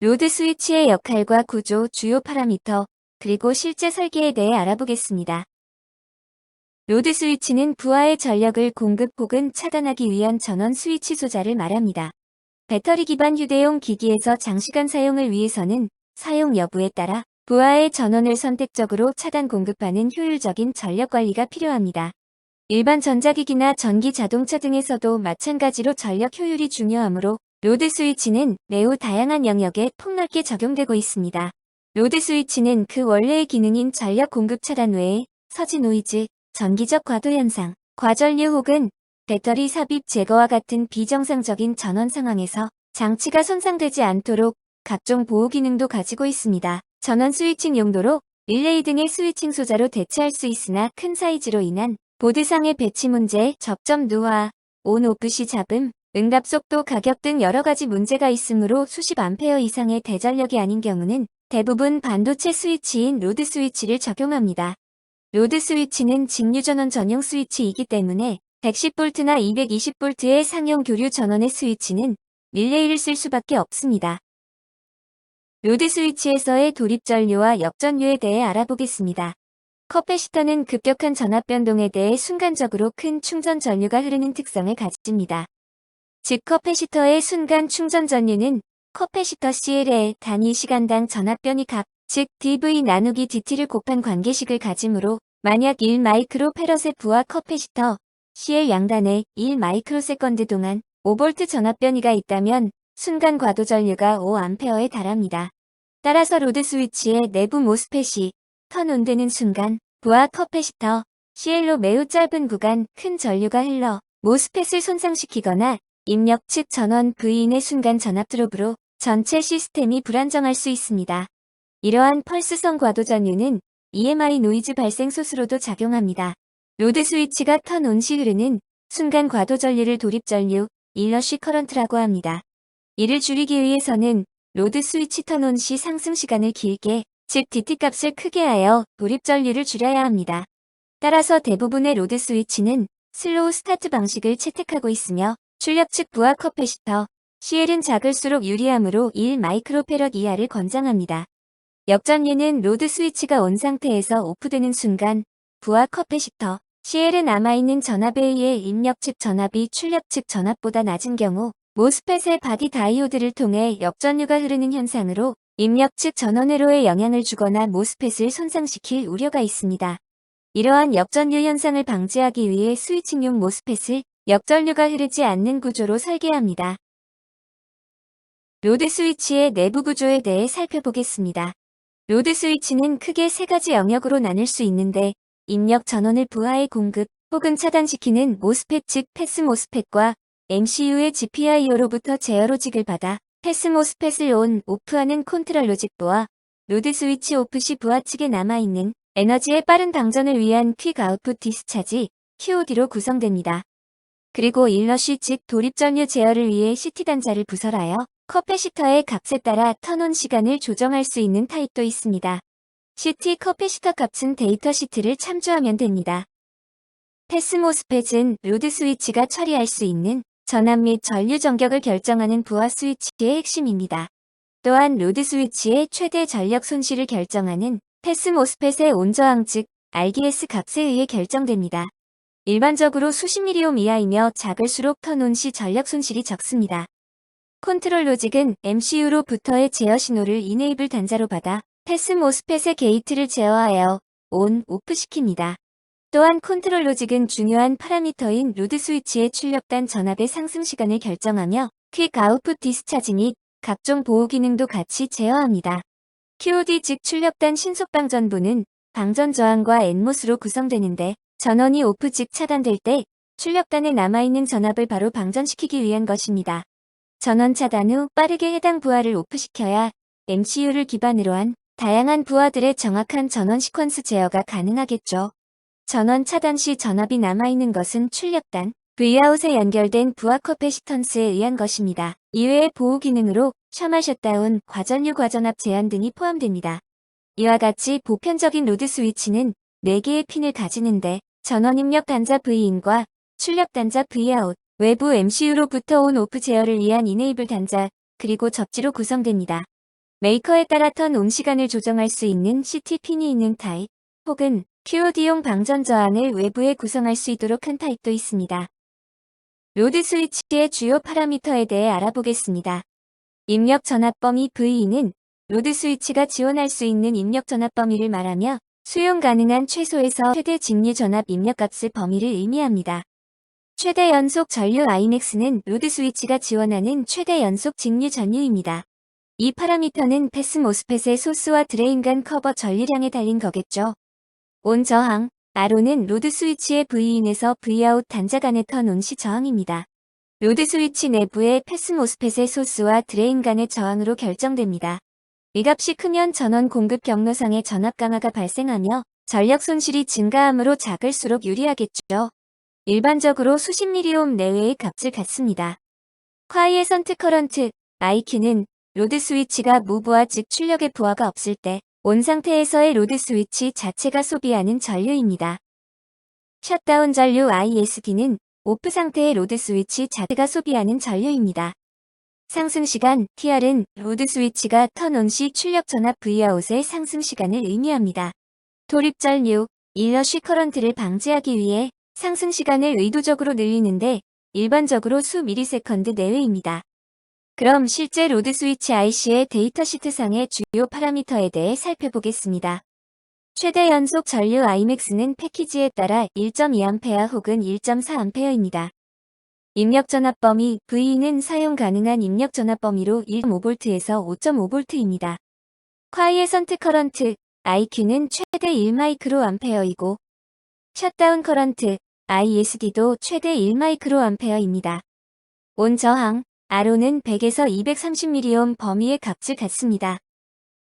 로드 스위치의 역할과 구조, 주요 파라미터, 그리고 실제 설계에 대해 알아보겠습니다. 로드 스위치는 부하의 전력을 공급 혹은 차단하기 위한 전원 스위치 소자를 말합니다. 배터리 기반 휴대용 기기에서 장시간 사용을 위해서는 사용 여부에 따라 부하의 전원을 선택적으로 차단 공급하는 효율적인 전력 관리가 필요합니다. 일반 전자기기나 전기 자동차 등에서도 마찬가지로 전력 효율이 중요하므로 로드 스위치는 매우 다양한 영역에 폭넓게 적용되고 있습니다. 로드 스위치는 그 원래의 기능인 전력 공급 차단 외에 서지 노이즈, 전기적 과도 현상, 과전류 혹은 배터리 삽입 제거와 같은 비정상적인 전원 상황에서 장치가 손상되지 않도록 각종 보호 기능도 가지고 있습니다. 전원 스위칭 용도로 릴레이 등의 스위칭 소자로 대체할 수 있으나 큰 사이즈로 인한 보드상의 배치 문제, 접점 누화, 온 오프 시 잡음, 응답 속도 가격 등 여러 가지 문제가 있으므로 수십 암페어 이상의 대전력이 아닌 경우는 대부분 반도체 스위치인 로드 스위치를 적용합니다. 로드 스위치는 직류 전원 전용 스위치이기 때문에 110V나 220V의 상용 교류 전원의 스위치는 릴레이를 쓸 수밖에 없습니다. 로드 스위치에서의 돌입 전류와 역전류에 대해 알아보겠습니다. 커패시터는 급격한 전압 변동에 대해 순간적으로 큰 충전 전류가 흐르는 특성을 가집니다. 즉 커패시터의 순간 충전 전류는 커패시터 CL의 단위 시간당 전압 변이 값, 즉 dV 나누기 dt를 곱한 관계식을 가지므로 만약 1마이크로 페럿의 부하 커패시터 CL 양단에 1마이크로세컨드 동안 5V 전압 변이가 있다면 순간 과도 전류가 5A에 달합니다. 따라서 로드 스위치의 내부 모스펫이 턴 온되는 순간 부하 커패시터 CL로 매우 짧은 구간 큰 전류가 흘러 모스펫을 손상시키거나 입력 측 전원 V인의 순간 전압 드롭으로 전체 시스템이 불안정할 수 있습니다. 이러한 펄스성 과도 전류는 EMI 노이즈 발생 소수로도 작용합니다. 로드 스위치가 턴온 시 흐르는 순간 과도 전류를 돌입 전류, 일러시 커런트라고 합니다. 이를 줄이기 위해서는 로드 스위치 턴온 시 상승 시간을 길게, 즉 DT 값을 크게 하여 돌입 전류를 줄여야 합니다. 따라서 대부분의 로드 스위치는 슬로우 스타트 방식을 채택하고 있으며 출력 측 부하 커패시터, CL은 작을수록 유리하므로 1 마이크로페럿 이하를 권장합니다. 역전류는 로드 스위치가 온 상태에서 오프되는 순간 부하 커패시터, CL에 남아있는 전압에 의해 입력 측 전압이 출력 측 전압보다 낮은 경우 모스펫의 바디 다이오드를 통해 역전류가 흐르는 현상으로 입력 측 전원회로에 영향을 주거나 모스펫을 손상시킬 우려가 있습니다. 이러한 역전류 현상을 방지하기 위해 스위칭용 모스펫을 역전류가 흐르지 않는 구조로 설계합니다. 로드 스위치의 내부 구조에 대해 살펴보겠습니다. 로드 스위치는 크게 세 가지 영역으로 나눌 수 있는데 입력 전원을 부하에 공급 혹은 차단시키는 모스펫 즉 패스 모스펫과 MCU의 GPIO로부터 제어 로직을 받아 패스 모스펫을 온, 오프하는 컨트롤 로직부와 로드 스위치 오프 시 부하 측에 남아있는 에너지의 빠른 방전을 위한 퀵 아웃풋 디스차지 QOD로 구성됩니다. 그리고 일러시 즉 돌입 전류 제어를 위해 CT 단자를 부설하여 커패시터의 값에 따라 턴온 시간을 조정할 수 있는 타입도 있습니다. CT 커패시터 값은 데이터 시트를 참조하면 됩니다. 패스 모스펫은 로드 스위치가 처리할 수 있는 전압 및 전류 전격을 결정하는 부하 스위치의 핵심입니다. 또한 로드 스위치의 최대 전력 손실을 결정하는 패스 모스펫의 온저항 즉 RGS 값에 의해 결정됩니다. 일반적으로 수십 미리옴 이하이며 작을수록 턴온 시 전력 손실이 적습니다. 컨트롤 로직은 MCU로부터의 제어 신호를 이네이블 단자로 받아 패스 모스펫의 게이트를 제어하여 온, 오프 시킵니다. 또한 컨트롤 로직은 중요한 파라미터인 로드 스위치의 출력단 전압의 상승 시간을 결정하며 퀵 아웃풋 디스차지 및 각종 보호 기능도 같이 제어합니다. QOD 즉 출력단 신속 방전부는 방전 저항과 엔모스로 구성되는데 전원이 오프 즉 차단될 때 출력단에 남아있는 전압을 바로 방전시키기 위한 것입니다. 전원 차단 후 빠르게 해당 부하를 오프시켜야 MCU를 기반으로 한 다양한 부하들의 정확한 전원 시퀀스 제어가 가능하겠죠. 전원 차단 시 전압이 남아있는 것은 출력단, Vout에 연결된 부하 커패시턴스에 의한 것입니다. 이외의 보호 기능으로 샤마 셧다운, 과전류 과전압 제한 등이 포함됩니다. 이와 같이 보편적인 로드 스위치는 4개의 핀을 가지는데 전원 입력 단자 V인과 출력 단자 Vout, 외부 MCU로부터 온 오프 제어를 위한 이네이블 단자, 그리고 접지로 구성됩니다. 메이커에 따라 턴 온 시간을 조정할 수 있는 CT 핀이 있는 타입, 혹은 QOD용 방전 저항을 외부에 구성할 수 있도록 한 타입도 있습니다. 로드 스위치의 주요 파라미터에 대해 알아보겠습니다. 입력 전압 범위 VE는 로드 스위치가 지원할 수 있는 입력 전압 범위를 말하며 수용 가능한 최소에서 최대 직류 전압 입력값의 범위를 의미합니다. 최대 연속 전류 Imax는 로드 스위치가 지원하는 최대 연속 직류 전류입니다. 이 파라미터는 패스 모스펫의 소스와 드레인 간 커버 전류량에 달린 거겠죠. 온 저항, RO는 로드 스위치의 V인에서 Vout 단자 간의 턴 온 시 저항입니다. 로드 스위치 내부의 패스 모스펫의 소스와 드레인 간의 저항으로 결정됩니다. 이 값이 크면 전원 공급 경로상의 전압 강화가 발생하며 전력 손실이 증가하므로 작을수록 유리하겠죠. 일반적으로 수십 미리옴 내외의 값을 갖습니다. 콰이에선트 커런트, IQ는 로드 스위치가 무부하 즉 출력의 부하가 없을 때 온 상태에서의 로드 스위치 자체가 소비하는 전류입니다. 셧다운 전류 ISD는 오프 상태의 로드 스위치 자체가 소비하는 전류입니다. 상승 시간 TR은 로드 스위치가 턴온 시 출력 전압 Vout의 상승 시간을 의미합니다. 돌입 전류, 일러쉬 커런트를 방지하기 위해 상승 시간을 의도적으로 늘리는데 일반적으로 수 미리세컨드 내외입니다. 그럼 실제 로드 스위치 IC의 데이터 시트상의 주요 파라미터에 대해 살펴보겠습니다. 최대 연속 전류 Imax는 패키지에 따라 1.2A 혹은 1.4A입니다. 입력 전압 범위 V는 사용 가능한 입력 전압 범위로 1.5V에서 5.5V입니다. 콰이에선트 커런트 IQ는 최대 1마이크로암페어이고 셧다운 커런트 ISD도 최대 1마이크로암페어입니다. 온 저항 RO는 100에서 230mΩ 범위의 값을 갖습니다.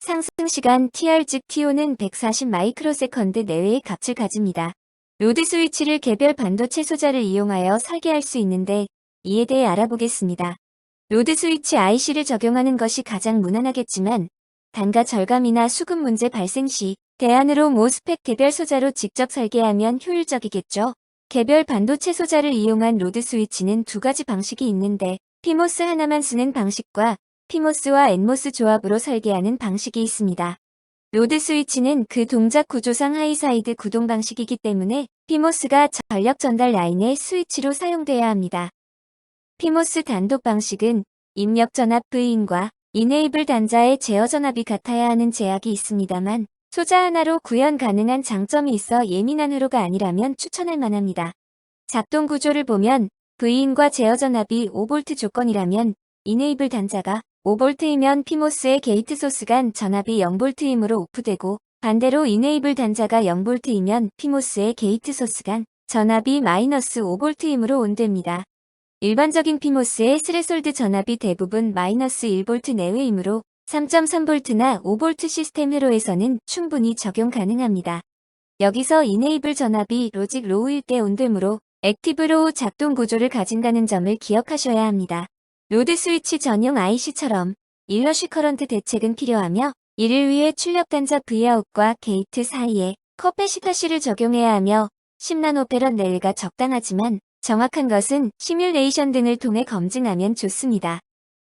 상승 시간 TR 즉 TO는 140 마이크로세컨드 내외의 값을 가집니다. 로드 스위치를 개별 반도체 소자를 이용하여 설계할 수 있는데 이에 대해 알아보겠습니다. 로드 스위치 IC를 적용하는 것이 가장 무난하겠지만 단가 절감이나 수급 문제 발생 시 대안으로 모스펙 개별 소자로 직접 설계하면 효율적이겠죠. 개별 반도체 소자를 이용한 로드 스위치는 두 가지 방식이 있는데 피모스 하나만 쓰는 방식과 피모스와 엔모스 조합으로 설계하는 방식이 있습니다. 로드 스위치는 그 동작 구조상 하이사이드 구동 방식이기 때문에 피모스가 전력 전달 라인의 스위치로 사용돼야 합니다. 피모스 단독 방식은 입력 전압 V인과 이네이블 단자의 제어 전압이 같아야 하는 제약이 있습니다만 소자 하나로 구현 가능한 장점이 있어 예민한 회로가 아니라면 추천할 만합니다. 작동 구조를 보면 V인과 제어 전압이 5V 조건이라면 이네이블 단자가 5V이면 피모스의 게이트 소스 간 전압이 0V이므로 오프되고 반대로 이네이블 단자가 0V이면 피모스의 게이트 소스 간 전압이 마이너스 5V이므로 온됩니다. 일반적인 피모스의 스레솔드 전압이 대부분 마이너스 1V 내외이므로 3.3V나 5V 시스템 회로에서는 충분히 적용 가능합니다. 여기서 이네이블 전압이 로직 로우일 때 온되므로 액티브 로우 작동 구조를 가진다는 점을 기억하셔야 합니다. 로드 스위치 전용 IC처럼 일러쉬 커런트 대책은 필요하며 이를 위해 출력 단자 V아웃과 게이트 사이에 커패시터시를 적용해야 하며 10나노페런 렐가 적당하지만 정확한 것은 시뮬레이션 등을 통해 검증하면 좋습니다.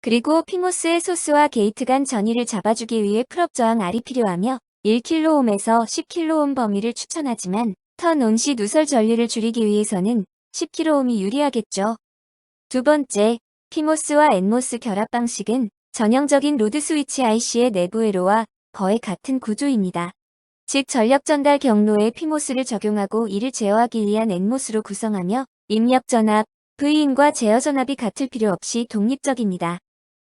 그리고 피모스의 소스와 게이트 간 전위를 잡아주기 위해 풀업 저항 R이 필요하며 1kΩ에서 10kΩ 범위를 추천하지만 턴온시 누설 전류를 줄이기 위해서는 10kΩ이 유리하겠죠. 두 번째, 피모스와 엔모스 결합 방식은 전형적인 로드 스위치 IC의 내부 회로와 거의 같은 구조입니다. 즉 전력 전달 경로에 피모스를 적용하고 이를 제어하기 위한 엔모스로 구성하며 입력 전압, V인과 제어 전압이 같을 필요 없이 독립적입니다.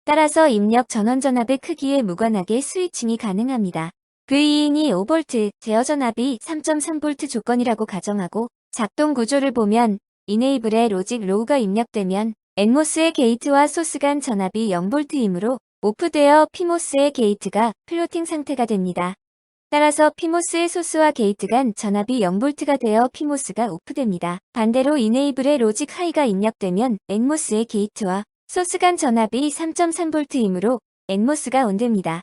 따라서 입력 전원 전압의 크기에 무관하게 스위칭이 가능합니다. V인이 5V, 제어 전압이 3.3V 조건이라고 가정하고 작동 구조를 보면 이네이블에 로직 로우가 입력되면 엔모스의 게이트와 소스 간 전압이 0V이므로 오프되어 피모스의 게이트가 플로팅 상태가 됩니다. 따라서 피모스의 소스와 게이트 간 전압이 0V가 되어 피모스가 오프됩니다. 반대로 이네이블의 로직 하이가 입력되면 엔모스의 게이트와 소스 간 전압이 3.3V이므로 엔모스가 온됩니다.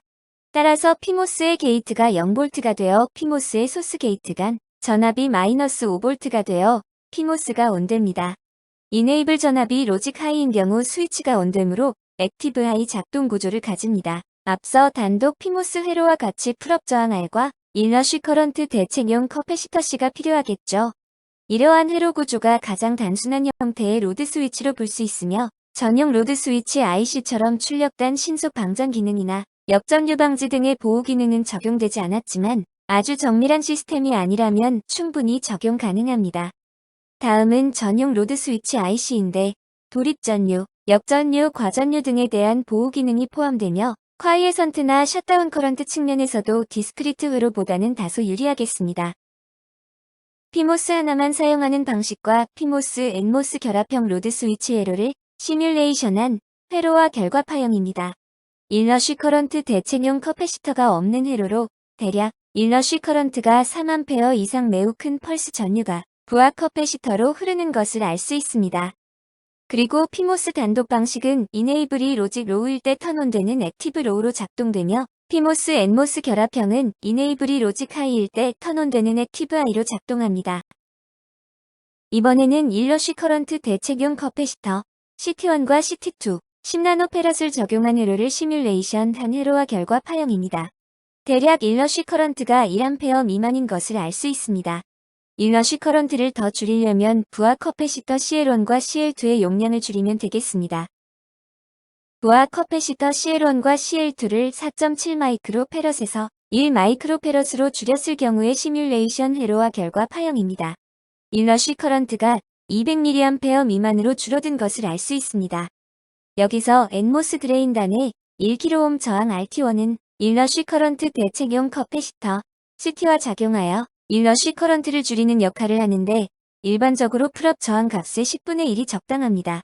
따라서 피모스의 게이트가 0V가 되어 피모스의 소스 게이트 간 전압이 마이너스 5V가 되어 피모스가 온됩니다. 이네이블 전압이 로직 하이인 경우 스위치가 온되므로 액티브 하이 작동 구조를 가집니다. 앞서 단독 피모스 회로와 같이 풀업 저항 R과 일러쉬 커런트 대책용 커패시터C가 필요하겠죠. 이러한 회로 구조가 가장 단순한 형태의 로드 스위치로 볼 수 있으며 전용 로드 스위치 IC처럼 출력단 신속 방전 기능이나 역전류 방지 등의 보호 기능은 적용되지 않았지만 아주 정밀한 시스템이 아니라면 충분히 적용 가능합니다. 다음은 전용 로드 스위치 IC인데 돌입전류, 역전류, 과전류 등에 대한 보호 기능이 포함되며 콰이에선트나 셧다운 커런트 측면에서도 디스크리트 회로보다는 다소 유리하겠습니다. 피모스 하나만 사용하는 방식과 피모스, 엔모스 결합형 로드 스위치 회로를 시뮬레이션한 회로와 결과 파형입니다. 일러쉬 커런트 대체용 커패시터가 없는 회로로 대략 일러쉬 커런트가 3A 이상 매우 큰 펄스 전류가 부하 커패시터로 흐르는 것을 알 수 있습니다. 그리고 피모스 단독 방식은 이네이블이 로직 로우일 때 턴온되는 액티브 로우로 작동되며 피모스 엔모스 결합형은 이네이블이 로직 하이일 때 턴온되는 액티브 하이로 작동합니다. 이번에는 일러쉬 커런트 대책용 커패시터 CT1과 CT2 10나노 페럿을 적용한 회로를 시뮬레이션 한 회로와 결과 파형입니다. 대략 일러쉬 커런트가 1A 미만인 것을 알 수 있습니다. 일러쉬 커런트를 더 줄이려면 부하 커패시터 CL1과 CL2의 용량을 줄이면 되겠습니다. 부하 커패시터 CL1과 CL2를 4.7 마이크로 페럿에서 1 마이크로 페럿으로 줄였을 경우의 시뮬레이션 회로와 결과 파형입니다. 일러쉬 커런트가 200mA 미만으로 줄어든 것을 알 수 있습니다. 여기서 엔모스 드레인단의 1kΩ 저항 RT1은 일러쉬 커런트 대책용 커패시터 CT와 작용하여 일러쉬 커런트를 줄이는 역할을 하는데 일반적으로 풀업 저항 값의 10분의 1이 적당합니다.